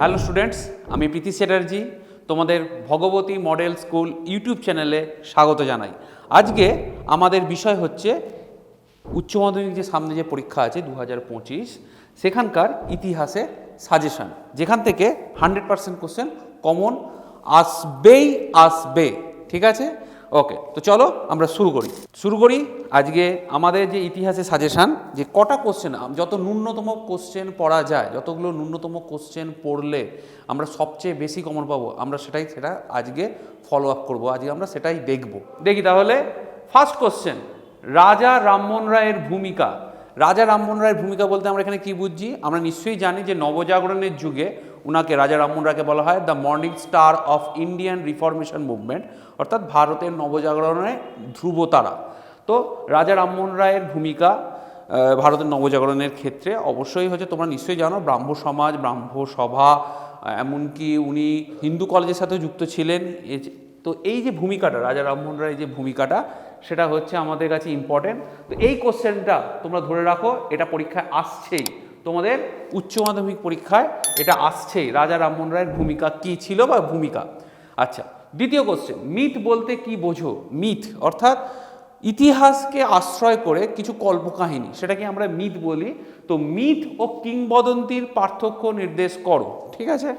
Hello students আমি প্রীতি চ্যাটার্জি, তোমাদের ভগবতী model school YouTube চ্যানেলে স্বাগত জানাই। আজকে আমাদের বিষয় হচ্ছে উচ্চ মাধ্যমিক যে সামনে যে পরীক্ষা আছে দু হাজার পঁচিশ, সেখানকার ইতিহাসে সাজেশন যেখান থেকে হান্ড্রেড পার্সেন্ট কোশ্চেন কমন আসবেই আসবে, ঠিক আছে? ওকে তো চলো আমরা শুরু করি। শুরু করি আজকে আমাদের যে ইতিহাসে সাজেশান যে কটা কোশ্চেন যত ন্যূনতম কোশ্চেন পড়া যায়, যতগুলো ন্যূনতম কোশ্চেন পড়লে আমরা সবচেয়ে বেশি কমন পাবো, আমরা সেটাই, সেটা আজকে ফলো আপ করব, আজকে আমরা সেটাই দেখব। দেখি তাহলে ফার্স্ট কোশ্চেন রাজা রামমোহন রায়ের ভূমিকা। রাজা রামমোহন রায়ের ভূমিকা বলতে আমরা এখানে কি বুঝছি? আমরা নিশ্চয়ই জানি যে নবজাগরণের যুগে উনাকে, রাজা রামমোহন রায়কে বলা হয় the morning star of Indian reformation movement অর্থাৎ ভারতের নবজাগরণের ধ্রুবতারা। তো রাজা রামমোহন রায়ের ভূমিকা ভারতের নবজাগরণের ক্ষেত্রে অবশ্যই হচ্ছে, তোমরা নিশ্চয়ই জানো, ব্রাহ্ম সমাজ, ব্রাহ্ম সভা এমনকি উনি হিন্দু কলেজের সাথে যুক্ত ছিলেন। তো এই যে ভূমিকাটা, রাজা রামমোহন রায়ের যে ভূমিকাটা, সেটা হচ্ছে আমাদের কাছে ইম্পর্টেন্ট তো এই কোশ্চেনটা তোমরা ধরে রাখো, এটা পরীক্ষায় আসছেই। তোমাদের উচ্চ মাধ্যমিক পরীক্ষায় এটা আসছেই। রাজা রামমোহন রায়ের ভূমিকা কি ছিল বা ভূমিকা? আচ্ছা দ্বিতীয় কোশ্চেন মিথ বলতে কি বোঝো? মিথ অর্থাৎ ইতিহাসকে আশ্রয় করে কিছু কল্পকাহিনী, সেটাকে আমরা মিথ বলি। তো মিথ ও কিংবদন্তির পার্থক্য নির্দেশ করো, ঠিক আছে?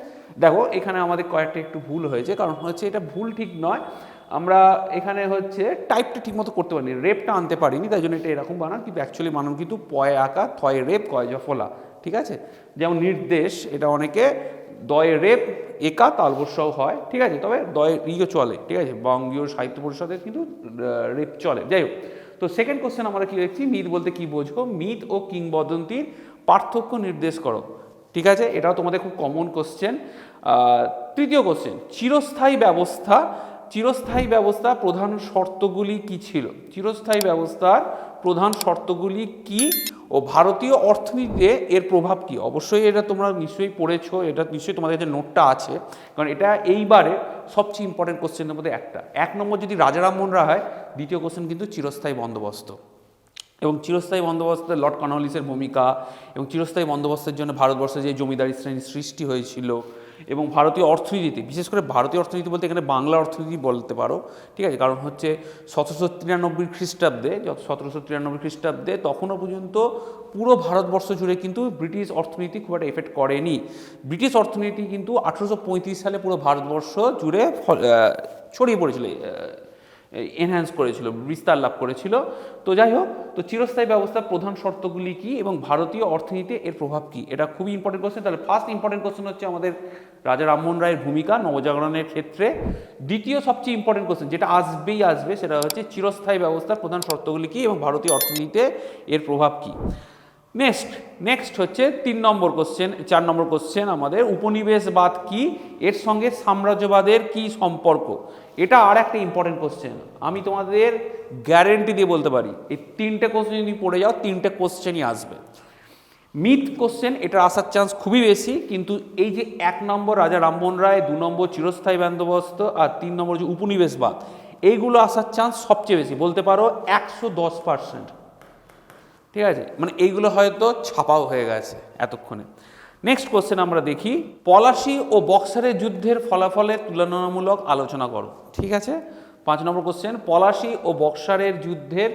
দেখো, এখানে আমাদের কয়েকটা একটু ভুল হয়েছে, কারণ হচ্ছে এটা ভুল ঠিক নয়। আমরা এখানে হচ্ছে টাইপটা ঠিকমতো করতে পারিনি রেপটা আনতে পারিনি, তাই জন্য এটা এরকম বানান, কিন্তু অ্যাকচুয়ালি মানব কিন্তু পয় আঁকা, থয় রেপ কয় জফলা ঠিক আছে? যেমন নির্দেশ, এটা অনেকে দয় রেপ একা তালবস্যাও হয়, ঠিক আছে? তবে দয় ইও চলে, ঠিক আছে? বঙ্গীয় সাহিত্য পরিষদের কিন্তু রেপ চলে, যাই হোক। তো সেকেন্ড কোশ্চেন আমরা কি দেখছি? মিথ বলতে কি বোঝো? মিথ ও কিংবদন্তির পার্থক্য নির্দেশ করো, ঠিক আছে? এটাও তোমাদের খুব কমন কোশ্চেন তৃতীয় কোশ্চেন চিরস্থায়ী ব্যবস্থা চিরস্থায়ী ব্যবস্থা প্রধান শর্তগুলি কি ছিল? চিরস্থায়ী ব্যবস্থার প্রধান শর্তগুলি কি? ও ভারতীয় অর্থনীতিতে এর প্রভাব কি? অবশ্যই এটা তোমরা নিশ্চয়ই পড়েছো, এটা নিশ্চয়ই তোমাদের কাছে নোটটা আছে। কারণ এটা এইবারে সবচেয়ে ইম্পর্টেন্ট কোশ্চেনের মধ্যে একটা। এক নম্বর যদি রাজা রামমোহন রায় হয়, দ্বিতীয় কোশ্চেন কিন্তু চিরস্থায়ী বন্দোবস্ত। এবং চিরস্থায়ী বন্দোবস্তে লর্ড কর্নওয়ালিসের ভূমিকা, এবং চিরস্থায়ী বন্দোবস্তের জন্য ভারতবর্ষে যে জমিদারি শ্রেণির সৃষ্টি হয়েছিল এবং ভারতীয় অর্থনীতিতে বিশেষ করে ভারতীয় অর্থনীতি বলতে এখানে বাংলা অর্থনীতি বলতে পারো, ঠিক আছে? কারণ হচ্ছে সতেরোশো তিরানব্বই খ্রিস্টাব্দে সতেরোশো তিরানব্বই খ্রিস্টাব্দে তখনও পর্যন্ত পুরো ভারতবর্ষ জুড়ে কিন্তু ব্রিটিশ অর্থনীতি খুব একটা এফেক্ট করেনি। ব্রিটিশ অর্থনীতি কিন্তু আঠেরোশো সালে পুরো ভারতবর্ষ জুড়ে ছড়িয়ে পড়েছিল এনহ্যান্স করেছিল, বিস্তার লাভ করেছিল। তো যাই হোক, তো চিরস্থায়ী ব্যবস্থার প্রধান শর্তগুলি কি এবং ভারতীয় অর্থনীতিতে এর প্রভাব কি? এটা খুবই ইম্পর্টেন্ট কোশ্চেন তাহলে ফার্স্ট ইম্পর্টেন্ট কোশ্চেন হচ্ছে আমাদের রাজা রামমোহন রায়ের ভূমিকা নবজাগরণের ক্ষেত্রে। দ্বিতীয় সবচেয়ে ইম্পর্টেন্ট কোশ্চেন যেটা আসবেই আসবে, সেটা হচ্ছে চিরস্থায়ী ব্যবস্থার প্রধান শর্তগুলি কি এবং ভারতীয় অর্থনীতিতে এর প্রভাব কি? নেক্সট নেক্সট হচ্ছে তিন নম্বর কোশ্চেন চার নম্বর কোশ্চেন আমাদের উপনিবেশবাদ কি? এর সঙ্গে সাম্রাজ্যবাদের কি সম্পর্ক? এটা আর একটা ইম্পর্টেন্ট কোশ্চেন আমি তোমাদের গ্যারেন্টি দিয়ে বলতে পারি, এই তিনটে কোশ্চেন যদি পড়ে যাও, তিনটে কোশ্চেনই আসবে। মিথ কোশ্চেন এটা আসার চান্স খুবই বেশি, কিন্তু এই যে এক নম্বর রাজা রামমোহন রায়, দু নম্বর চিরস্থায়ী বন্দোবস্ত, আর তিন নম্বর যে উপনিবেশবাদ, এইগুলো আসার চান্স সবচেয়ে বেশি। বলতে পারো একশো দশ পার্সেন্ট ঠিক আছে? মানে এইগুলো হয়তো ছাপাও হয়ে গেছে এতক্ষণে। নেক্সট কোশ্চেন আমরা দেখি, পলাশি ও বক্সারের যুদ্ধের ফলাফলের তুলনামূলক আলোচনা করো। ঠিক আছে? পাঁচ নম্বর কোশ্চেন পলাশি ও বক্সারের যুদ্ধের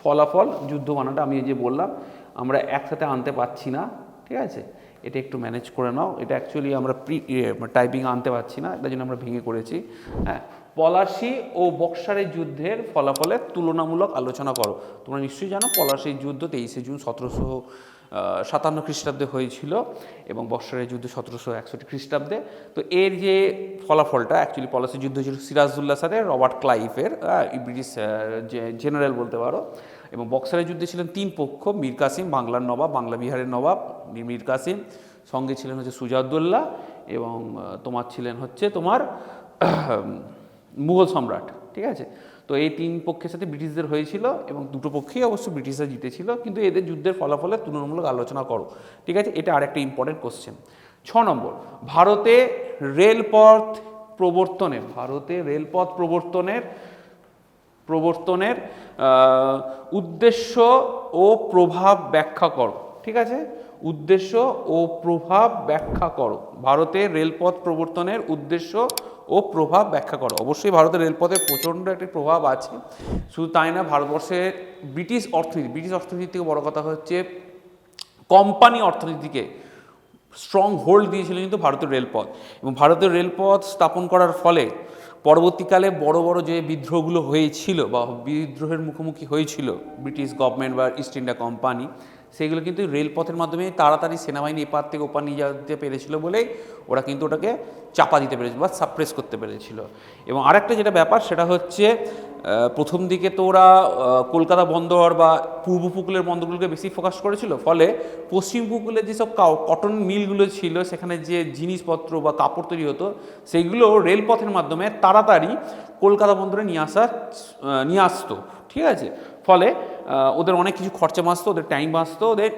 ফলাফল যুদ্ধ বানাটা আমি এই যে বললাম, আমরা একসাথে আনতে পারছি না, ঠিক আছে? এটা একটু ম্যানেজ করে নাও। এটা অ্যাকচুয়ালি আমরা প্রি টাইপিং আনতে পারছি না, এটার জন্য আমরা ভেঙে করেছি হ্যাঁ? পলাশি ও বক্সারের যুদ্ধের ফলাফলের তুলনামূলক আলোচনা করো। তোমরা নিশ্চয়ই জানো, পলাশির যুদ্ধ তেইশে জুন সতেরোশো সাতান্ন খ্রিস্টাব্দে হয়েছিল এবং বক্সারের যুদ্ধ সতেরোশো একষট্টি খ্রিস্টাব্দে। তো এর যে ফলাফলটা অ্যাকচুয়ালি পলাশির যুদ্ধ ছিল সিরাজউল্লাহ সাথে রবার্ট ক্লাইফের ব্রিটিশ জেনারেল বলতে পারো। এবং বক্সারের যুদ্ধে ছিলেন তিন পক্ষ, মীর কাসিম, বাংলার নবাব, বাংলা বিহারের নবাব, মীর কাসিম। সঙ্গে ছিলেন হচ্ছে সুজাউদ্দৌল্লা এবং তোমার ছিলেন হচ্ছে তোমার মুঘল সম্রাট, ঠিক আছে? তো এই তিন পক্ষের সাথে ব্রিটিশদের হয়েছিল এবং দুটো পক্ষেই অবশ্য ব্রিটিশরা জিতেছিল, কিন্তু এদের যুদ্ধের ফলাফলে তুলনামূলক আলোচনা করো, ঠিক আছে? এটা আরেকটা ইম্পর্টেন্ট কোশ্চেন ছ নম্বর, ভারতে রেলপথ প্রবর্তনের, ভারতে রেলপথ প্রবর্তনের প্রবর্তনের উদ্দেশ্য ও প্রভাব ব্যাখ্যা করো। ঠিক আছে? উদ্দেশ্য ও প্রভাব ব্যাখ্যা করো। ভারতের রেলপথ প্রবর্তনের উদ্দেশ্য ও প্রভাব ব্যাখ্যা করো। অবশ্যই ভারতের রেলপথের প্রচণ্ড একটি প্রভাব আছে। শুধু তাই না ভারতবর্ষের ব্রিটিশ অর্থনীতি ব্রিটিশ অর্থনীতি থেকে বড় কথা হচ্ছে কোম্পানি অর্থনীতিকে স্ট্রং হোল্ড দিয়েছিল কিন্তু ভারতের রেলপথ। এবং ভারতের রেলপথ স্থাপন করার ফলে পরবর্তীকালে বড় বড় যে বিদ্রোহগুলো হয়েছিল বা বিদ্রোহের মুখোমুখি হয়েছিল ব্রিটিশ গভর্নমেন্ট বা ইস্ট ইন্ডিয়া কোম্পানি সেগুলো কিন্তু রেলপথের মাধ্যমে তাড়াতাড়ি সেনাবাহিনী এপার থেকে ওপার নিয়ে যেতে পেরেছিল বলেই ওরা কিন্তু ওটাকে চাপা দিতে পেরেছিল বা সাপ্রেস করতে পেরেছিল। এবং আরেকটা যেটা ব্যাপার সেটা হচ্ছে প্রথম দিকে তো ওরা কলকাতা বন্দর বা পূর্ব উপকূলের বন্দরগুলোকে বেশি ফোকাস করেছিল, ফলে পশ্চিম উপকূলের যেসব কটন মিলগুলো ছিল, সেখানে যে জিনিসপত্র বা কাপড় তৈরি হতো, সেইগুলো রেলপথের মাধ্যমে তাড়াতাড়ি কলকাতা বন্দরে নিয়ে আসার নিয়ে আসতো, ঠিক আছে? ফলে ওদের অনেক কিছু খরচা বাঁচতো, ওদের টাইম বাঁচতো, ওদের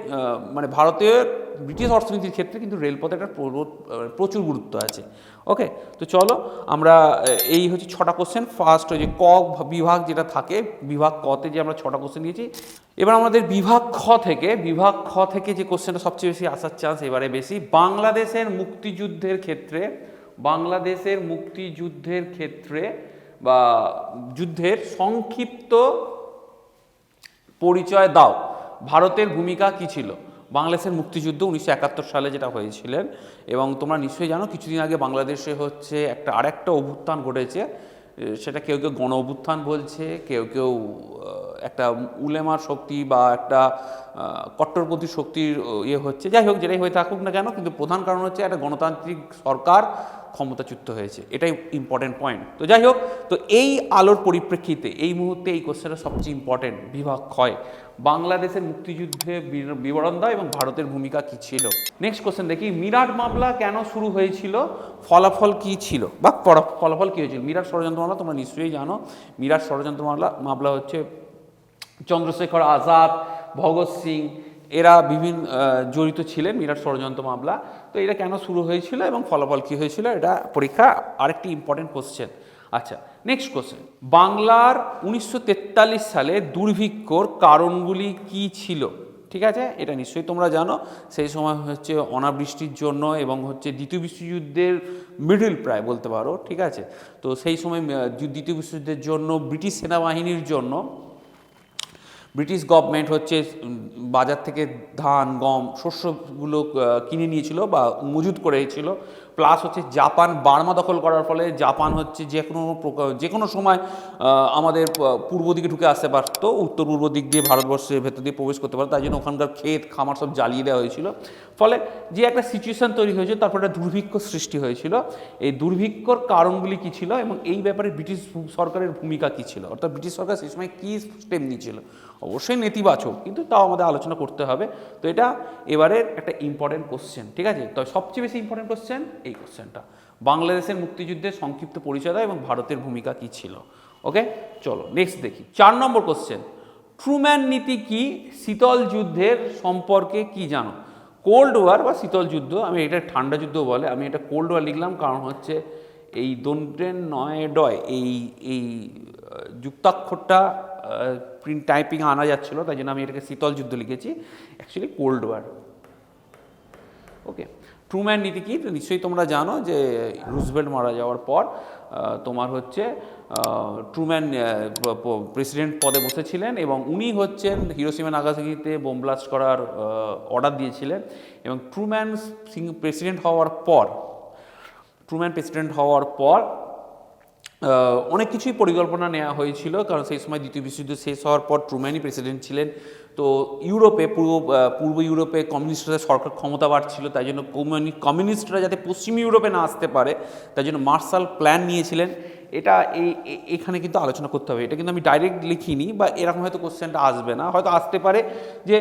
মানে ভারতের ব্রিটিশ অর্থনীতির ক্ষেত্রে কিন্তু রেলপথে একটা প্রচুর গুরুত্ব আছে। ওকে তো চলো, আমরা এই হচ্ছে ছটা কোশ্চেন ফার্স্ট ওই যে ক বিভাগ যেটা থাকে, বিভাগ কতে যে আমরা ছটা কোশ্চেন দিয়েছি এবার আমাদের বিভাগ খ থেকে, বিভাগ খ থেকে যে কোশ্চেনটা সবচেয়ে বেশি আসার চান্স এবারে বেশি, বাংলাদেশের মুক্তিযুদ্ধের ক্ষেত্রে, বাংলাদেশের মুক্তিযুদ্ধের ক্ষেত্রে বা যুদ্ধের সংক্ষিপ্ত পরিচয় দাও। ভারতের ভূমিকা কি ছিল? বাংলাদেশের মুক্তিযুদ্ধ উনিশশো একাত্তর সালে যেটা হয়েছিলেন এবং তোমরা নিশ্চয়ই জানো, কিছুদিন আগে বাংলাদেশে হচ্ছে একটা আরেকটা অভ্যুত্থান ঘটেছে। সেটা কেউ কেউ গণ অভ্যুত্থান বলছে, কেউ কেউ একটা উলেমার শক্তি বা একটা কট্টরপন্থী শক্তির ইয়ে হচ্ছে। যাই হোক, যেটাই হয়ে থাকুক না কেন, কিন্তু প্রধান কারণ হচ্ছে একটা গণতান্ত্রিক সরকার ক্ষমতাচ্যুত হয়েছে। এটাই ইম্পর্টেন্ট পয়েন্ট তো যাই হোক, তো এই আলোর পরিপ্রেক্ষিতে, এই মুহূর্তে এই কোশ্চেনটা সবচেয়ে ইম্পর্টেন্ট বিভাগ ক্ষয়। বাংলাদেশের মুক্তিযুদ্ধে বিবরণ দাও এবং ভারতের ভূমিকা কি ছিল? নেক্সট কোশ্চেন দেখি, মিরাট মামলা কেন শুরু হয়েছিল? ফলাফল কি ছিল? বা ফলাফল কী হয়েছিল? মিরাট ষড়যন্ত্র মামলা তোমরা নিশ্চয়ই জানো। মিরাট ষড়যন্ত্র মামলা মামলা হচ্ছে চন্দ্রশেখর আজাদ, ভগৎ সিং, এরা বিভিন্ন জড়িত ছিলেন মিরাট ষড়যন্ত্র মামলা। তো এটা কেন শুরু হয়েছিল এবং ফলাফল কী হয়েছিল এটা পরীক্ষা আরেকটি ইম্পর্টেন্ট কোশ্চেন আচ্ছা নেক্সট কোশ্চেন বাংলার উনিশশো তেতাল্লিশ সালে দুর্ভিক্ষর কারণগুলি কি ছিল? ঠিক আছে? এটা নিশ্চয়ই তোমরা জানো। সেই সময় হচ্ছে অনাবৃষ্টির জন্য এবং হচ্ছে দ্বিতীয় বিশ্বযুদ্ধের মিডল প্রায় বলতে পারো, ঠিক আছে? তো সেই সময় দ্বিতীয় বিশ্বযুদ্ধের জন্য ব্রিটিশ সেনাবাহিনীর জন্য ব্রিটিশ গভর্নমেন্ট হচ্ছে বাজার থেকে ধান গম শস্যগুলো কিনে নিয়েছিল বা মজুত করেছিল। প্লাস হচ্ছে জাপান, বার্মা দখল করার ফলে জাপান হচ্ছে যে কোনো যে কোনো সময় আমাদের পূর্ব দিকে ঢুকে আসতে পারতো, উত্তর পূর্ব দিক দিয়ে ভারতবর্ষের ভেতর দিয়ে প্রবেশ করতে পারতো, তাই জন্য ওখানকার ক্ষেত, খামার সব জ্বালিয়ে দেওয়া হয়েছিল। ফলে যে একটা সিচুয়েশন তৈরি হয়েছিল তারপর একটা দুর্ভিক্ষ সৃষ্টি হয়েছিল। এই দুর্ভিক্ষর কারণগুলি কী ছিল এবং এই ব্যাপারে ব্রিটিশ সরকারের ভূমিকা কী ছিল? অর্থাৎ ব্রিটিশ সরকার সেই সময় কী স্টেপ নিয়েছিল অবশ্যই নেতিবাচক, কিন্তু তাও আমাদের আলোচনা করতে হবে। তো এটা এবারের একটা ইম্পর্টেন্ট কোশ্চেন ঠিক আছে? তো সবচেয়ে বেশি ইম্পর্টেন্ট কোশ্চেন এই কোশ্চেনটা। বাংলাদেশের মুক্তিযুদ্ধের সংক্ষিপ্ত পরিচয় এবং ভারতের ভূমিকা কী ছিল? ওকে চলো নেক্সট দেখি। চার নম্বর কোশ্চেন। ট্রুম্যান নীতি কি? শীতল যুদ্ধের সম্পর্কে কি জানো? কোল্ড ওয়ার বা শীতল যুদ্ধ, আমি এটা ঠান্ডা যুদ্ধ বলে, আমি এটা কোল্ড ওয়ার লিখলাম কারণ হচ্ছে এই দন্তের নয় ডয়, এই এই যুক্তাক্ষরটা প্রিন্ট টাইপিং আনা যাচ্ছিল, তাই জন্য আমি এটাকে শীতল যুদ্ধ লিখেছি। Actually cold war okay Truman নীতি কী? নিশ্চয়ই তোমরা জানো যে রুজভেল্ট মারা যাওয়ার পর তোমার হচ্ছে ট্রুম্যান প্রেসিডেন্ট পদে বসেছিলেন এবং উনি হচ্ছেন হিরোসিমা নাগাসাকিতে বোম ব্লাস্ট করার অর্ডার দিয়েছিলেন এবং ট্রুম্যান প্রেসিডেন্ট হওয়ার পর ট্রুম্যান প্রেসিডেন্ট হওয়ার পর অনেক কিছুই পরিকল্পনা নেওয়া হয়েছিল, কারণ সেই সময় দ্বিতীয় বিশ্বযুদ্ধ শেষ হওয়ার পর ট্রুম্যানই প্রেসিডেন্ট ছিলেন। তো ইউরোপে, পূর্ব পূর্ব ইউরোপে কমিউনিস্টদের সরকার ক্ষমতা বাড়ছিল, তাই জন্য কমিউনি, কমিউনিস্টরা যাতে পশ্চিম ইউরোপে না আসতে পারে, তাই জন্য মার্শাল প্ল্যান নিয়েছিলেন। এটা এই এখানে কিন্তু আলোচনা করতে হবে। এটা কিন্তু আমি ডাইরেক্ট লিখিনি, বা এরকম হয়তো কোশ্চেনটা আসবে না। হয়তো আসতে পারে যে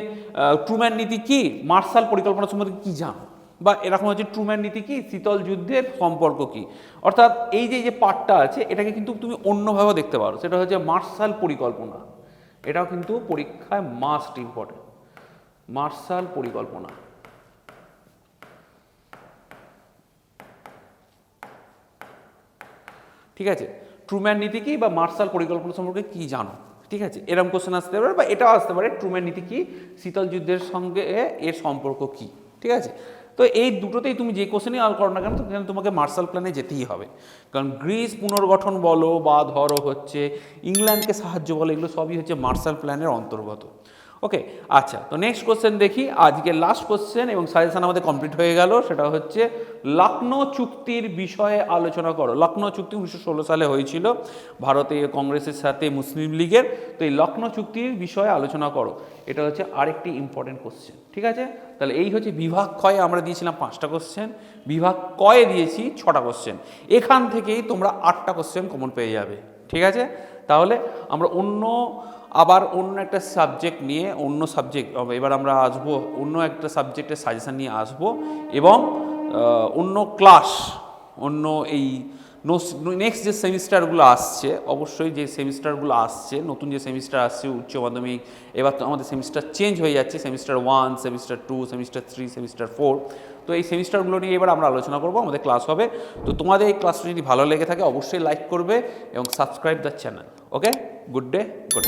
ট্রুম্যান নীতি কি? মার্শাল পরিকল্পনা সম্বন্ধে কী জানো? বা এরকম হচ্ছে ট্রুম্যান নীতি কি? শীতল যুদ্ধের সম্পর্ক কি? অর্থাৎ এই যে যে পার্টটা আছে, এটাকে কিন্তু তুমি অন্যভাবেও দেখতে পারো। সেটা হচ্ছে মার্শাল পরিকল্পনা। এটাও কিন্তু পরীক্ষায় মাস্ট ইম্পর্টেন্ট মার্শাল পরিকল্পনা। ঠিক আছে? ট্রুম্যান নীতি কি বা মার্শাল পরিকল্পনা সম্পর্কে কি জানো? ঠিক আছে? এরকম কোশ্চেন আসতে পারে বা এটাও আসতে পারে, ট্রুম্যান নীতি কি? শীতল যুদ্ধের সঙ্গে এর সম্পর্ক কি? ঠিক আছে? তো এই দুটোতেই তুমি যে কোশ্চেনই আল করো না কেন সেখানে তোমাকে মার্শাল প্ল্যানে যেতেই হবে। কারণ গ্রিস পুনর্গঠন বলো বা ধরো হচ্ছে ইংল্যান্ডকে সাহায্য বলো, এগুলো সবই হচ্ছে মার্শাল প্ল্যানের অন্তর্গত। ওকে আচ্ছা তো নেক্সট কোশ্চেন দেখি। আজকে লাস্ট কোশ্চেন এবং সাজেশন আমাদের কমপ্লিট হয়ে গেল, সেটা হচ্ছে লখনৌ চুক্তির বিষয়ে আলোচনা করো। লখনৌ চুক্তি উনিশশো ষোলো সালে হয়েছিল ভারতীয় কংগ্রেসের সাথে মুসলিম লীগের, তো এই লখনৌ চুক্তির বিষয়ে আলোচনা করো। এটা হচ্ছে আরেকটি ইম্পর্টেন্ট কোশ্চেন ঠিক আছে? তাহলে এই হচ্ছে বিভাগ ক্ষয়ে আমরা দিয়েছিলাম পাঁচটা কোশ্চেন বিভাগ কয়ে দিয়েছি ছটা কোশ্চেন এখান থেকেই তোমরা আটটা কোশ্চেন কমন পেয়ে যাবে, ঠিক আছে? তাহলে আমরা অন্য আবার অন্য একটা সাবজেক্ট নিয়ে অন্য সাবজেক্ট এবার আমরা আসব অন্য একটা সাবজেক্টের সাজেশন নিয়ে আসব এবং অন্য ক্লাস অন্য এই নেক্সট যে সেমিস্টারগুলো আসছে, অবশ্যই যে সেমিস্টারগুলো আসছে, নতুন যে সেমিস্টার আসছে, উচ্চ মাধ্যমিক, এবার তো আমাদের সেমিস্টার চেঞ্জ হয়ে যাচ্ছে semester one semester two semester three semester four তো এই সেমিস্টারগুলো নিয়ে এবার আমরা আলোচনা করব, আমাদের ক্লাস হবে, তো তোমাদের এই ক্লাসটা যদি ভালো লেগে থাকে, অবশ্যই লাইক করবে এবং subscribe the channel okay good day good